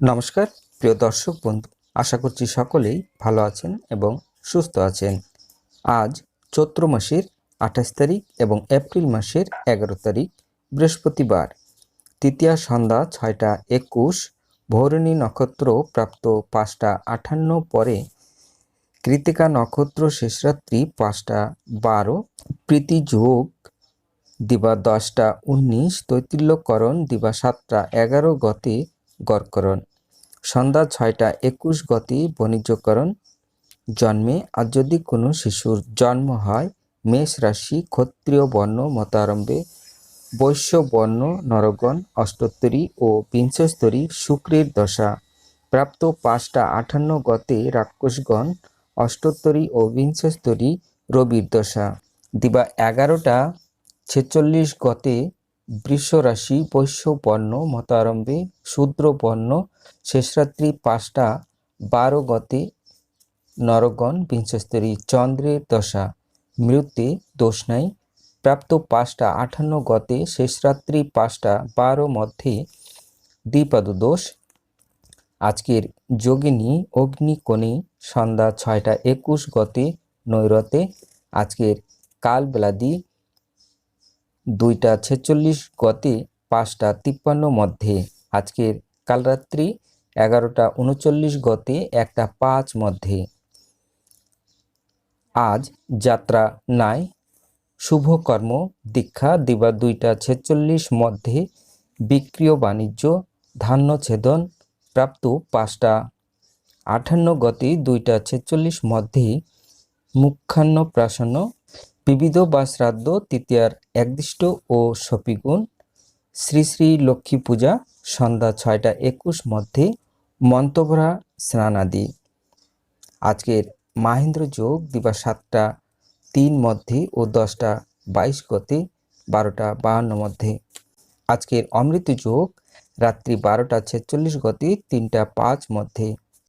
নমস্কার, প্রিয় দর্শক বন্ধু, আশা করছি সকলেই ভালো আছেন এবং সুস্থ আছেন। আজ চৈত্র মাসের আঠাশ তারিখ এবং এপ্রিল মাসের এগারো তারিখ, বৃহস্পতিবার। তৃতীয়া সন্ধ্যা ছয়টা একুশ, ভৌরণী নক্ষত্র প্রাপ্ত পাঁচটা আটান্ন পরে কৃতিকা নক্ষত্র শেষরাত্রি পাঁচটা বারো, প্রীতি যোগ দিবা দশটা উনিশ, তৈতিল্যকরণ দিবা সাতটা এগারো গতে গড়করণ। সন্ধ্যা ছয়টা একুশ গতি বাণিজ্যকরণ জন্মে আর যদি কোনো শিশুর জন্ম হয়, মেষ রাশি ক্ষত্রিয় বর্ণ মতারম্ভে বৈশ্য বর্ণ নরগণ অষ্টোত্তরী ও বিংশস্তরী শুক্রের দশা। প্রাপ্ত পাঁচটা আটান্ন গতে রাক্ষসগণ অষ্টোত্তরী ও বিংশস্তরী রবির দশা। দিবা এগারোটা ছেচল্লিশ গতে বৃষ রাশি বৈশ্য বর্ণ মতারম্ভে শূদ্র বর্ণ শেষরাত্রি পাঁচটা, বারো গতে নরগণ, বিংশস্তরী চন্দ্রের দশা মৃত্যু দোষ নাই। প্রাপ্ত পাঁচটা আটান্ন গতে শেষরাত্রি পাঁচটা, বারো মধ্যে দ্বিপাদ দোষ। আজকের যোগিনী অগ্নিকোণে সন্ধ্যা ছয়টা একুশ গতে নৈরতে, আজকের কালবেলাদি দুইটা ছেচল্লিশ, গতে পাঁচটা তিপ্পান্ন মধ্যে। আজকের কালরাত্রি এগারোটা উনচল্লিশ, গতে একটা পাঁচ মধ্যে। আজ যাত্রা নাই শুভকর্ম দীক্ষা দিবা দুইটা ছেচল্লিশ মধ্যে, বিক্রিয় বাণিজ্য, ধান্য ছেদন, প্রাপ্ত পাঁচটা আঠান্ন, গতি দুইটা ছেচল্লিশ মধ্যে, মুখান্ন প্রাসন্ন বিবিধ বা শ্রাদ্ধ, তৃতীয়ার একদিষ্ট ও সপিগুণ। শ্রী শ্রী লক্ষ্মী পূজা, সন্ধ্যা ছয়টা একুশ মধ্যে মন্তভরা স্নানাদি। আজকের মাহেন্দ্র যোগ দিবা সাতটা তিন মধ্যে ও দশটা বাইশ গতে বারোটা বাহান্ন মধ্যে। আজকের অমৃত যোগ রাত্রি বারোটা ছেচল্লিশ গতে তিনটা পাঁচ মধ্যে।